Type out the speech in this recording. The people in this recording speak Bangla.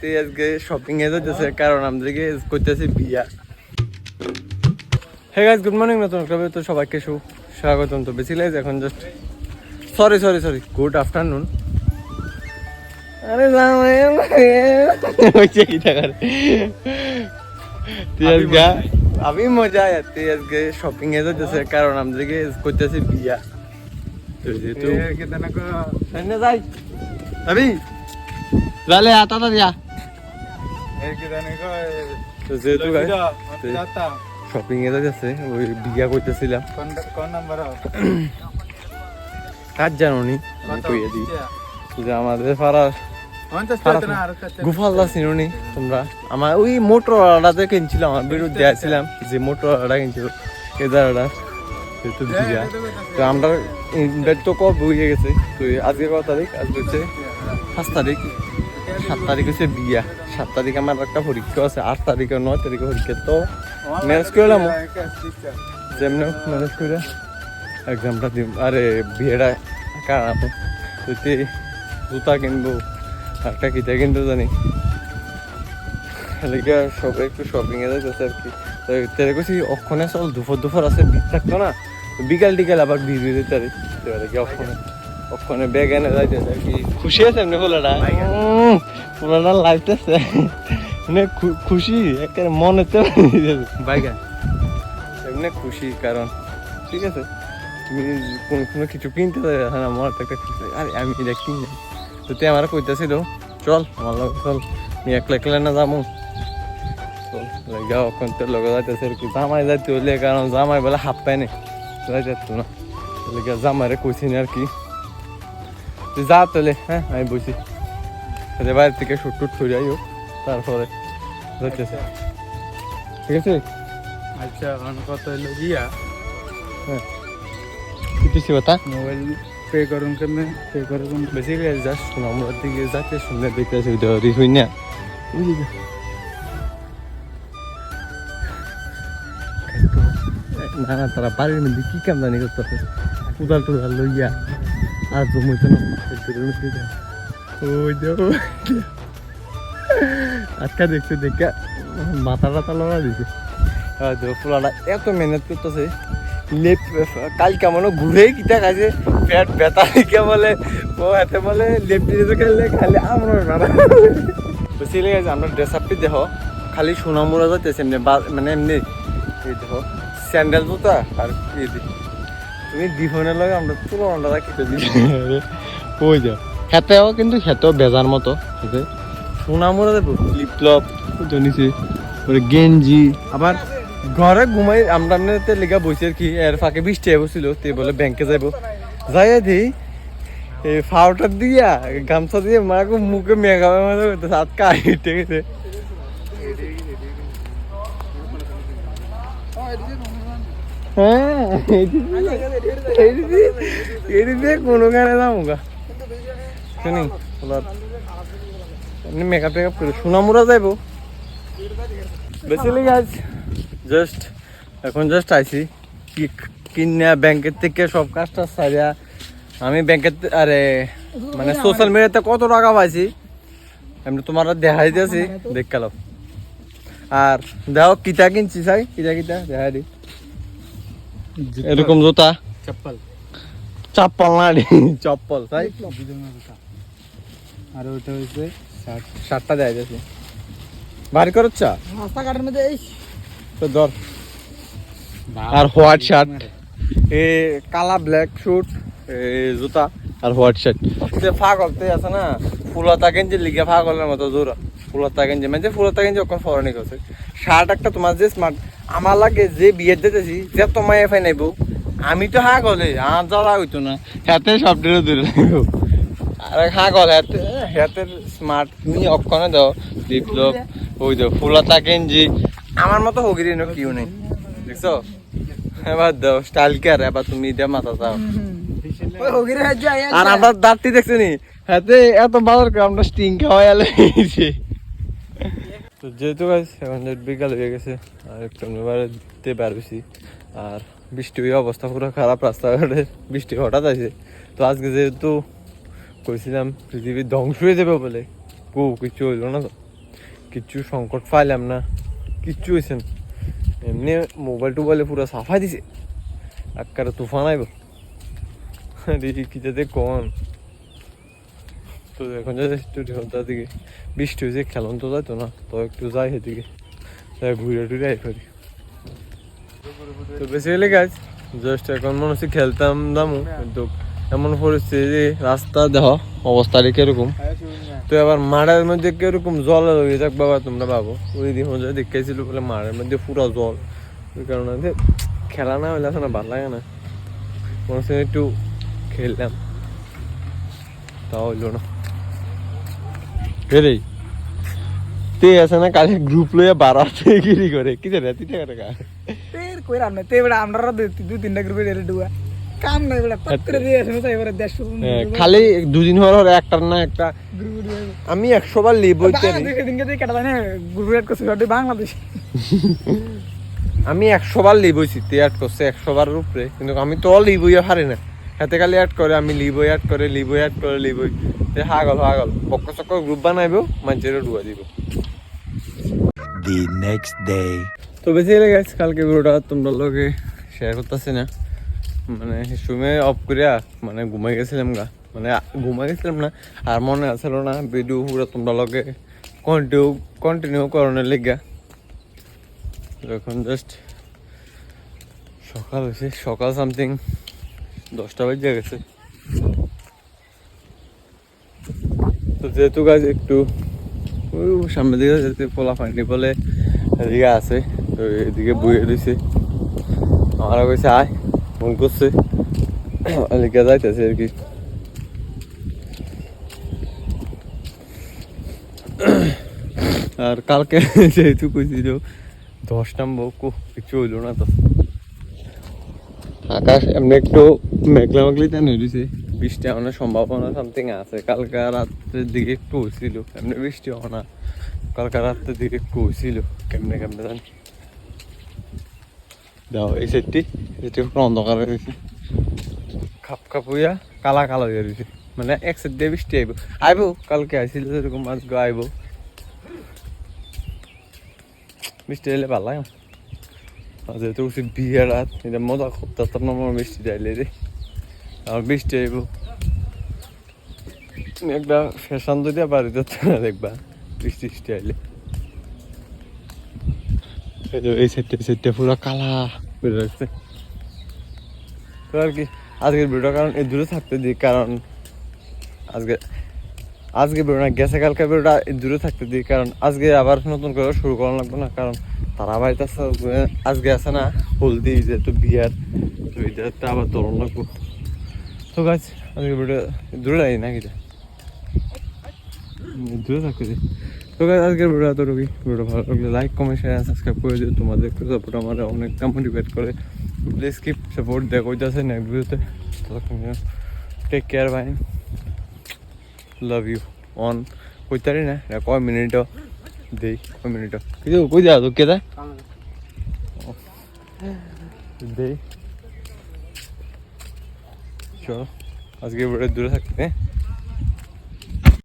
যাতে আজকে শপিং এ যাইতেছে কারণ আমাদেরকে করতেছে বিয়া। হে গাইস গুড মর্নিং নতুন ক্লাবে তো সবাইকে সু স্বাগতম। তো বেশি লাইজ এখন just sorry sorry sorry good afternoon আরে আমি মজা তুই আজকে শপিং এ যাইতেছে কারণ আমাদেরকে করতেছে বিয়া। যেহেতু যাই। আবি লালে আতা দিয়া তো যেহেতু শপিং এ যাচ্ছে ওই বিয়া করতেছিলাম। কাজ জানো নি আমি কইয়ে দিই। যে আমাদের পাড়ার চিনুনি তোমরা। আমার ওই মোটর কিনছিলাম আমার বিরুদ্ধে আসছিলাম যে মোটর কিনছিল কেদারটা যেহেতু বিয়া। তো আমরা ইনভাইট তো কবে হয়ে গেছে। তো আজকে কত তারিখ? আজকে হচ্ছে পাঁচ তারিখ। সাত তারিখ হচ্ছে বিয়া। সাত তারিখ আমার একটা পরীক্ষা আছে, আট তারিখে, নয় তারিখে পরীক্ষা। তো ম্যানেজ করলাম যেমন ম্যানেজ করে এক্সামটা দিম। আরে, বিয়েটা কারাবো যদি জুতা কিনবো একটা কিতা কিনতে জানি। এলাকা সব একটু শপিং এ যাইতেছে আর কি। তো তেরে কইছি, অক্ষণে চল, দুপুর দুপুর আছে ভিড় থাকতো না। বিকাল টিকাল আবার ভিড় হয়ে যেতে তো এলাকা অক্ষণে? অক্ষণে ব্যাগ এনে যাইতেছে কি খুশি আছে এমনি ফুলাটা? ফুলাটা লাগতেছে। মানে খুশি একেবারে মনেতে বাইকা এমনি খুশি কারণ ঠিক আছে তুমি কোনো কোনো কিছু কিনতে চাই না আমার তো একটা খুশি আরে আমি এটা কিনি। তো তুই আমার কইতেছিল চল আমার লগে চল আমি একলা একলা না যাব। চল লাগা ওখান তোর লগে যাইতেছে আর কি। জামাই যাইতে হইলে কারণ জামাই বলে হাফ পায় না যাই যাচ্ছ না জামাইরে কইছি না আর কি। তুই যা তাহলে হ্যাঁ আমি বসি আরে বাইরে থেকে শুট টুট করে আইও তারপরে যাইতেছে। ঠিক আছে? আচ্ছা এখন কত হলো গিয়া। কিছু কথা? মোবাইল পে করুন কেমনে? পে করুন বেসিক্যালি জাস্ট আমরা দিকে যাতে শুনে দেখতেছি ওইটা রি হই না। না না তারা বাড়ির মধ্যে কি কাম জানি করতেছে? উদাল টুদাল লইয়া। আর আজকা দেখছে দেখা মাথা টাথা লড়া দিছে ফুলাটা এত মেহনত করতেছে লেপ কাল কেমন ঘুরে কিটা খাইছে পেট ব্যথা দিকে বলে ও হাতে বলে লেপ দিয়ে খালি আমরা গেছে আমরা ড্রেস আপটি দেখো খালি সোনামুড়া যাইতেছে এমনি মানে এমনি এই দেখো স্যান্ডেল জুতা আর দি তুমি দিফনের লগে আমরা তুলো আন্ডা দিই ওই যাও হেতেও কিন্তু হেতেও বেজার মতো হেতে। ফ্লপ জানিছে গেঞ্জি। আবার ঘরে ঘুমাই আমরা এমনিতে লেগা বসে আর কি এর ফাঁকে বৃষ্টি বসছিল তে বলে ব্যাংকে যাইব। যাই দি এই ফাউটা দিয়া গামছা দিয়ে মাকে মুখে মেঘাবে মাঝে করতে কাই ঠিক আছে। হ্যাঁ কোনো গানে যাব গা শুনি এমনি মেকআপ টেকআপ করে সোনামুরা যাইবো বেসিক্যালি গাছ জাস্ট এখন জাস্ট আইছি কি কিনা ব্যাংকের থেকে সব কাজটা সারিয়া আমি ব্যাংকের আরে মানে সোশ্যাল মিডিয়াতে কত টাকা পাইছি এমনি তোমার দেখাই দিয়েছি দেখ গেল আর দেখো কিতা কিনছি চাই কিতা কিতা দেখাই দি এরকম জুতা? চপ্পল। চপ্পল না চপ্পল তাই? আর ওটা শার্ট। শার্টটা দেখাই দিয়েছি বাড়ি করছ? রাস্তাঘাটের মধ্যে এই। তো ধর। আর হোয়াইট শার্ট। এ কালা ব্ল্যাক শুট জুতা। আর হোয়াইট শার্ট। যে ফাগল তে আছে না ফুলতা গেঞ্জি লিগে ফাগলের মতো জোর। ফুলতা গেঞ্জি মানে ফুলতা গেঞ্জি ওখানে ফরনি করছে। শার্ট একটা তোমার যে স্মার্ট আমার লাগে যে বিয়ে দিতেছি যে তোমায় এফাই নাইব। আমি তো হা গলে আর জ্বালা হইতো না। হাতে সব ডেরে দূরে লাগবে আরে হা গল হাতে হাতের স্মার্ট তুমি অক্ষণে দাও বিপ্লব ওই দাও ফুলতা গেঞ্জি। আমার মতো হগিরি না কেউ নেই। দেখছ? এবার দাও স্টাইল কে আর এবার তুমি দে মাথা যায় আর আমার দাঁতটি দেখছ নি? হাতে এত বাজার করে আমরা স্টিং খাওয়াই আলে তো যেহেতু গাছ এখন বিকাল হয়ে গেছে, আর একটু আমরা বাড়িতে বেরোছি আর বৃষ্টি হয়ে অবস্থা পুরো খারাপ রাস্তাঘাটে, বৃষ্টি হঠাৎ আছে তো আজকে যেহেতু কইছিলাম পৃথিবী ধ্বংস হয়ে যাবে বলে, কো, কিছু হইল না তো। কিচ্ছু সংকট পাইলাম না কিচ্ছু হয়েছে না। এমনি মোবাইল টোবাইলে পুরো সাফাই দিছে। আকারে তুফান আইব। কি যাতে কন। তো এখন যাতে একটু ঢেউটার দিকে। বৃষ্টি হয়েছে খেলন তো যাইতো না, তো একটু যাই সেদিকে। ঘুরে টুরে আই পারি তো বেসিক্যালি গাছ জাস্ট এখন মনে হচ্ছে খেলতাম দামু, কিন্তু এমন পরিস্থিতি যে রাস্তা দেহ অবস্থাটা কীরকম। তো এবার মাঠের মধ্যে কীরকম জল হয়ে যাক বাবা, তোমরা ভাবো। ওই দিন হচ্ছে দেখেছিল বলে মাঠের মধ্যে পুরো জল। ওই কারণে খেলা না হইলে আর ভালো লাগে না। মনে হচ্ছে একটু খেললাম। তাও হইল না। ফেরেই তে আছে না কালে গ্রুপ লইয়া বারো গিরি করে। কি জানি তুই টাকা টাকা তের কই রাম তে বড় আমরা দুই তিনটা গ্রুপে এর ডুয়া কাম নাই বড় দিয়ে তাই এবারে দেড়শো হ্যাঁ, খালি দুদিন হওয়ার পর একটা না একটা। আমি একশো বার লিভ হইতে পারি। বাংলাদেশ দিনকে দিয়ে কাটা জানে গ্রুপে এড করছে সবাই বাংলাদেশ। আমি একশো বার হয়েছি তে অ্যাড করছে একশো বারের উপরে। কিন্তু আমি তো লিভ হইয়া হারি না। হাতে খালি অ্যাড করে আমি হই অ্যাড করে হই অ্যাড করে তে হাগল হাগল পক্ক চক্ক গ্রুপ বানাইব মানুষের ডুয়া দিব। The next day. তো বেশি গেছে কালকে ভিডিওটা তোমরা লোকে শেয়ার করতেছি না? মানে সময় অফ করিয়া মানে ঘুমাই গেছিলাম গা। মানে ঘুমাই গেছিলাম না আর মনে আসলো না ভিডিও পুরো তোমরা লগে কন্টিনিউ কন্টিনিউ করানোর লেগা। এখন জাস্ট সকাল হয়েছে সকাল সামথিং দশটা বাজে গেছে। তো যেহেতু গাছ একটু সামনের দিকে যেতে পোলা পানি বলে এদিকে আছে, তো এদিকে বইয়ে দিছে। আমারও কইছে, আয়, ফোন করছে। এদিকে যাইতেছে আর কি। আর কালকে যেহেতু কইছিল, দশ নাম্বার কিছু হইল না তো। আকাশ এমনি একটু মেঘলা মেঘলি তেন হয়েছে বৃষ্টি হওয়ার সম্ভাবনা সামথিং আছে। কালকা রাত্রের দিকে একটু হয়েছিল এমনি বৃষ্টি হওয়া না কালকে রাত্রের দিকে একটু হয়েছিল কেমনে কেমনে জানি। দাও এই সেটটি এটি পুরো অন্ধকার হয়ে গেছে। খাপ খাপ হইয়া কালা কালো হয়ে গেছে মানে এক সেট দিয়ে বৃষ্টি আইব। আইব, কালকে আইছিল এরকম আজকে আইব। বৃষ্টি এলে ভালো লাগে যেহেতু হচ্ছে বিয়ের রাত। এটা মজা করতাম না আমার বৃষ্টি যাইলে রে। আর বৃষ্টি আইব। একটা ফ্যাশন দিয়ে বাড়ি না দেখবা, বৃষ্টি বৃষ্টি আইলে। এই যে এই সেটটা পুরো কালা করে রাখছে তো আর কি, আজকের ভিডিও কারণ এই দূরে থাকতে দিই, কারণ আজকে আজকে বেরো না, গেছে কালকে বেরোটা দূরে থাকতে দিই, কারণ আজকে আবার নতুন করে শুরু করা লাগবে না, কারণ তারা বাড়িতে আজকে আছে না, হলদি যেহেতু বিয়ার, তো এটা আবার ধরন লাগবো। তো গাছ আজকে ভিডিও দূরে লাগি না কি দূরে থাকতে দিই। তো গাছ আজকের ভিডিও রুগী ভিডিও ভালো লাগলে লাইক কমেন্ট শেয়ার সাবস্ক্রাইব করে দিও। তোমাদের সাপোর্ট আমার অনেকটা মোটিভেট করে। প্লিজ কিপ সাপোর্ট দেখো যাচ্ছে নেক্সট ভিডিওতে take care bye love you on কইতারি না এটা কয় মিনিট দেই কয় মিনিট কিন্তু কই দেওয়া তো কেদা দেই চলো আজকে বড় দূরে থাকতে হ্যাঁ